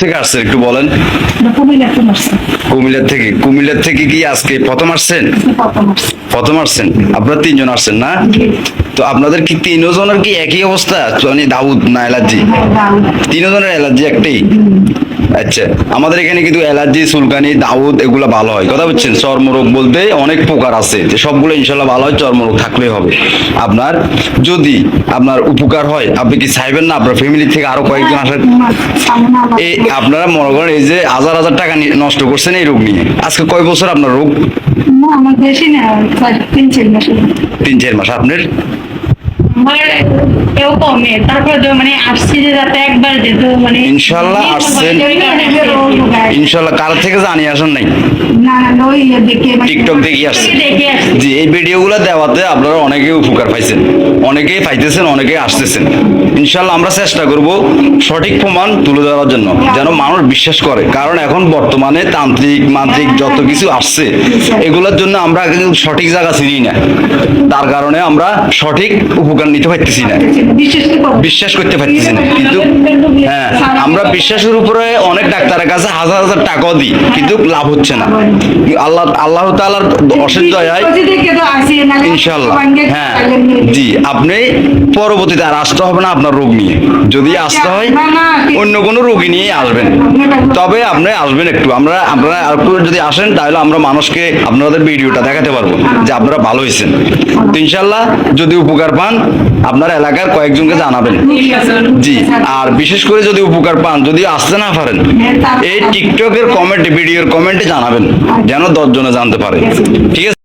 থেকে আসছেন একটু বলেন। কুমিল্লা থেকে আসছে। কুমিল্লার থেকে? কুমিল্লার থেকে কি আজকে প্রথম আসছেন? প্রথম আসছে। প্রথম আসছেন? আপনারা তিনজন আসছেন না? তো আপনাদের কি তিনজনের কি একই অবস্থা? দাউদ না অ্যালার্জি তিনজনের অ্যালার্জি একটাই? আচ্ছা আমাদের এখানে কিন্তু অ্যালার্জি সুলকানি দাউদ এগুলো ভালো হয়। কথা বলছেন চর্মরোগ বলতে অনেক প্রকার আছে। যে সবগুলো ইনশাল্লাহ ভালো হয় চর্মরোগ থাকলেই হবে। আপনার যদি আপনার উপকার হয় আপনি কি চাইবেন না? আপনার ফ্যামিলি থেকে আরও কয়েকজন আসার এই আপনারা মনে করেন এই যে হাজার হাজার টাকা নষ্ট করছেন এই রোগ নিয়ে। আজকে কয় বছর আপনার রোগ? তিন চার মাস। আপনার? আমার কেউ কমে তারপর মানে আসছি যে যাতে একবার যেত মানে ইনশাল্লাহ আসছেন। ইনশাল্লাহ কার থেকে জানিয়ে আসেন নাই? টিকটক দেখি আসছে জি এই ভিডিওগুলো দেওয়াতে আপনারা অনেকেই উপকার পাইছেন। অনেকেই পাইতেছেন অনেকেই আসতেছেন। ইনশাল্লাহ আমরা চেষ্টা করব সঠিক প্রমাণ তুলে ধরার জন্য যেন মানুষ বিশ্বাস করে। কারণ এখন বর্তমানে তান্ত্রিক মান্ত্রিক যত কিছু আসছে এগুলোর জন্য আমরা কিন্তু সঠিক জায়গা চিনি না। তার কারণে আমরা সঠিক উপকার নিতে পারতেছি না। বিশ্বাস করতে পারতেছি না। কিন্তু আমরা বিশ্বাসের উপরে অনেক ডাক্তারের কাছে হাজার হাজার টাকাও দিই, কিন্তু লাভ হচ্ছে না। আল্লাহ আল্লাহ তাআলার অশেষ দয়ায় ইনশাল্লাহ হ্যাঁ জি, আপনি পরবর্তীতে আর আসতে হবে না আপনার রোগ নিয়ে। যদি আসতে হয়, অন্য কোনো রোগী নিয়ে আসবেন। তবে আপনি আসবেন একটু। আমরা, আপনারা আর একটু যদি আসেন, তাহলে আমরা মানুষকে আপনাদের ভিডিওটা দেখাতে পারব যে আপনারা ভালো হয়েছেন। তো ইনশাল্লাহ যদি উপকার পান, আপনার এলাকার কয়েকজনকে জানাবেন। জি, আর বিশেষ করে যদি উপকার পান যদি আসতে না পারেন, এই টিকটকের কমেন্ট, ভিডিওর কমেন্টে জানাবেন, যেন দশজনে জানতে পারে। ঠিক আছে?